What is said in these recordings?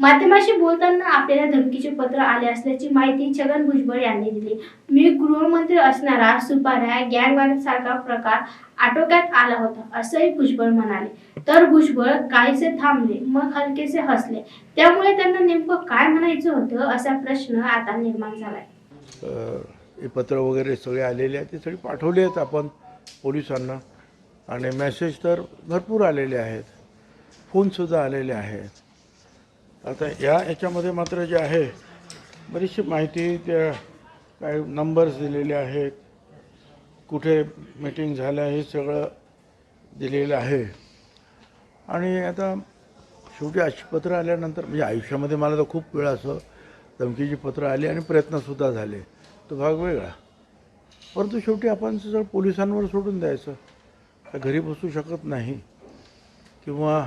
माध्यमाशी बोलताना आपल्याला धमकीचे पत्र आले असल्याची माहिती छगन भुजबळ यांनी दिली. मी गृहमंत्री असणारा सुपाऱ्या गँग सारखा प्रकार आटोक्यात आला होता असंही भुजबळ म्हणाले. तर भुजबळ काहीसे थांबले मग हलकेसे हसले. त्यामुळे त्यांना नेमकं काय म्हणायचं होतं असा प्रश्न आता निर्माण झालाय. हे पत्र वगैरे सगळे आलेले आहेत ते सगळे पाठवले आहेत आपण पोलिसांना. आणि मेसेज तर भरपूर आलेले आहेत. फोनसुद्धा आलेले आहेत. आता या याच्यामध्ये मात्र जे आहे बरीचशी माहिती त्या काही नंबर्स दिलेले आहेत कुठे मीटिंग झालं हे सगळं दिलेलं आहे. आणि आता शेवटी अशी पत्र आल्यानंतर म्हणजे आयुष्यामध्ये मला तर खूप वेळा असं धमकीची पत्र आली आणि प्रयत्नसुद्धा झाले. तो भाग वेगळा. परंतु शेवटी आपण सगळं पोलिसांवर सोडून द्यायचं. घरी बसू शकत नाही. किंवा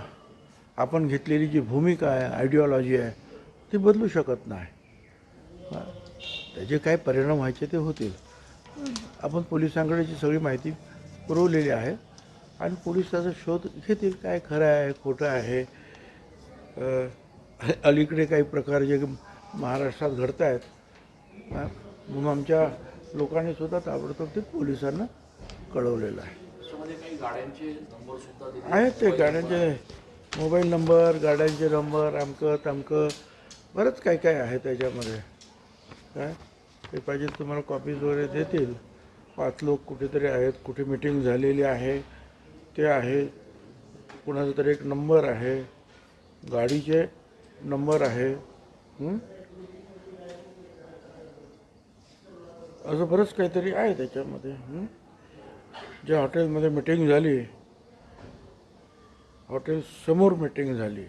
आपण घेतलेली जी भूमिका आहे आयडिओलॉजी आहे ती बदलू शकत नाही. हा. त्याचे काय परिणाम व्हायचे ते होतील. आपण पोलिसांकडे जी सगळी माहिती पुरवलेली आहे आणि पोलीस त्याचा शोध घेतील काय खरं आहे खोटं आहे. अ, अलीकडे काही प्रकार जे महाराष्ट्रात घडत आहेत म्हणून आमच्या लोकांनी सुद्धा ताबडतोब ते पोलिसांना कळवलेलं आहे. आहेत ते गाड्यांचे मोबाईल नंबर गाड्यांचे नंबर आमकं तमकं बरंच काय काय आहे त्याच्यामध्ये. काय? ते पाहिजे तुम्हाला कॉपीज वगैरे देतील. पाच लोक कुठेतरी आहेत कुठे मिटिंग झालेली आहे ते आहे. कुणाचा तरी एक नंबर आहे. गाडीचे नंबर आहे. असं बरंच काहीतरी आहे त्याच्यामध्ये. ज्या हॉटेलमध्ये मिटिंग झाली हॉटेल समोर मीटिंग झाली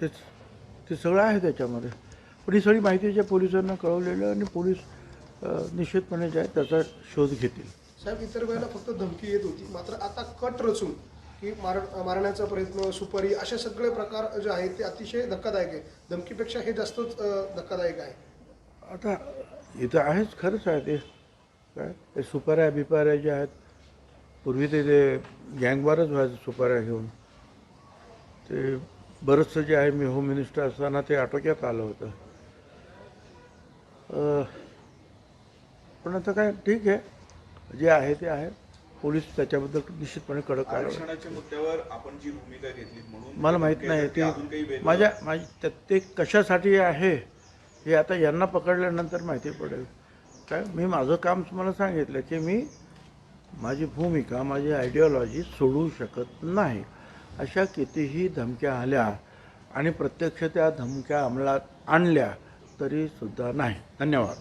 तेच ते सगळं आहे त्याच्यामध्ये. पण ही सगळी माहिती ज्या पोलिसांना कळवलेलं आणि पोलीस निश्चितपणे जे आहे त्याचा शोध घेतील. साहेब इतर वेळेला फक्त धमकी येत होती. मात्र आता कट रचून की मार मारण्याचा प्रयत्न सुपारी असे सगळे प्रकार जे आहेत ते अतिशय धक्कादायक आहे. धमकीपेक्षा हे जास्तच धक्कादायक आहे. आता इथं आहेच खरंच आहे ते. काय? ते सुपाऱ्या बिपाऱ्या ज्या आहेत पूर्वी ते ते गँगवारच व्हायचं सुपाऱ्या घेऊन ते बरंचसं जे आहे मी होम मिनिस्टर असताना ते आटोक्यात आलं होतं. पण आता काय ठीक आहे. जे आहे ते आहे. पोलीस त्याच्याबद्दल निश्चितपणे कडक मुद्द्यावर आपण जी भूमिका घेतली म्हणून मला माहीत नाही. ते माझ्या माझी त्या- ते कशासाठी आहे हे आता यांना पकडल्यानंतर माहिती पडेल. काय मी माझं काम तुम्हाला सांगितलं की मी माझी भूमिका माझी आयडिओलॉजी सोडू शकत नाही. अशा कितीही धमक्या आल्या आणि प्रत्यक्ष त्या धमक्या अंमलात आणल्या तरीसुद्धा नाही. धन्यवाद.